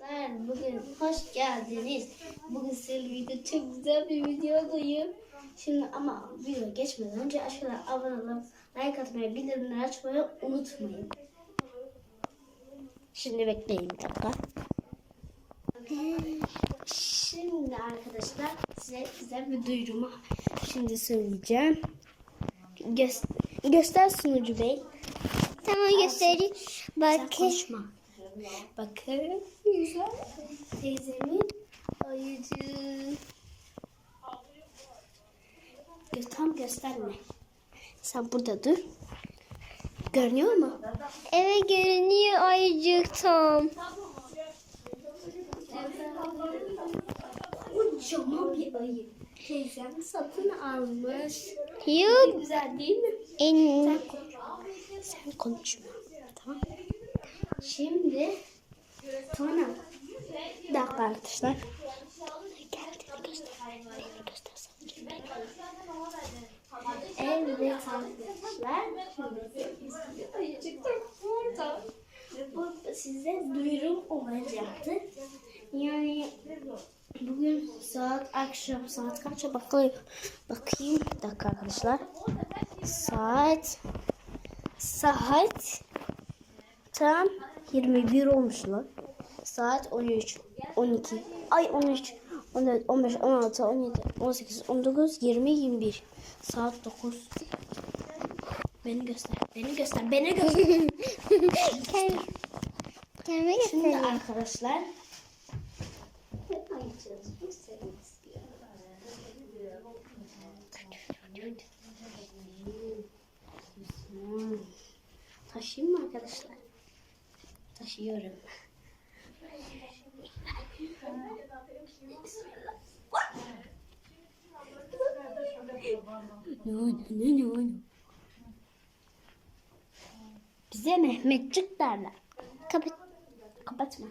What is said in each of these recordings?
Arkadaşlar bugün hoş geldiniz. Bugün sizlerle birlikte çok güzel bir videodayım. Şimdi ama video geçmeden önce aşağıdan abone olup like atmayı, bildirimleri açmayı unutmayın. Şimdi bekleyin bir dakika. Şimdi arkadaşlar size güzel bir duyurumu şimdi söyleyeceğim. Göster, göster sunucu bey. Tamam göstereyim. Sen Bak. konuşma. Bakın güzel. Teyzemin ayıcı. Gö- Tam gösterme. Sen burada dur. Görünüyor mu? Evet görünüyor ayıcık tam. Kocaman bir ayı. Teyzem satın almış. Yok. Güzel değil mi? En. Sen konuşma. Tamam. Şimdi sonra bir dakika arkadaşlar. Evet arkadaşlar. Bu size duyurum olacaktı. Yani bugün saat akşam saat kaça bakayım. Bakayım bir dakika arkadaşlar. Saat saat tam 21 olmuş lan. Saat 13, 12, ay 13, 14, 15, 16, 17, 18, 19, 20, 21. Saat 9. Beni göster, beni göster, beni göster. Kend, kendime Şimdi göstereyim. arkadaşlar. Taşıyayım mı arkadaşlar? Taşıyorum. No, no, no, no. Bize Mehmetçik derler. Kapat. Kapatma.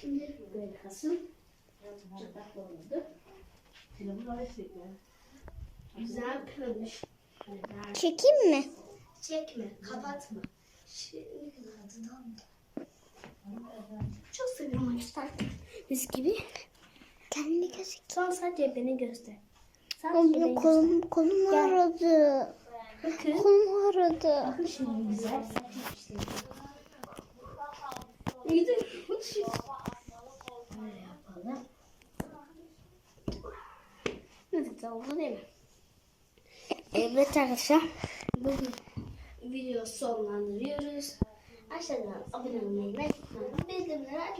Şimdi böyle. Çıplak oldu. Güzel kırılmış. Çekeyim mi? Çekme, kapatma. Şimdi adından Biz gibi. Kendine göster. Sen sadece beni göster. Oğlum, beni kolum, kolum Gel. ağrıdı. Bakın. Kolum ağrıdı. Bakın şimdi güzel. Böyle yapalım. Evet oldu değil mi? Evet arkadaşlar. Bugün video sonlandırıyoruz. Aşağıdan abone olmayı, like atmayı, bildirimleri açmayı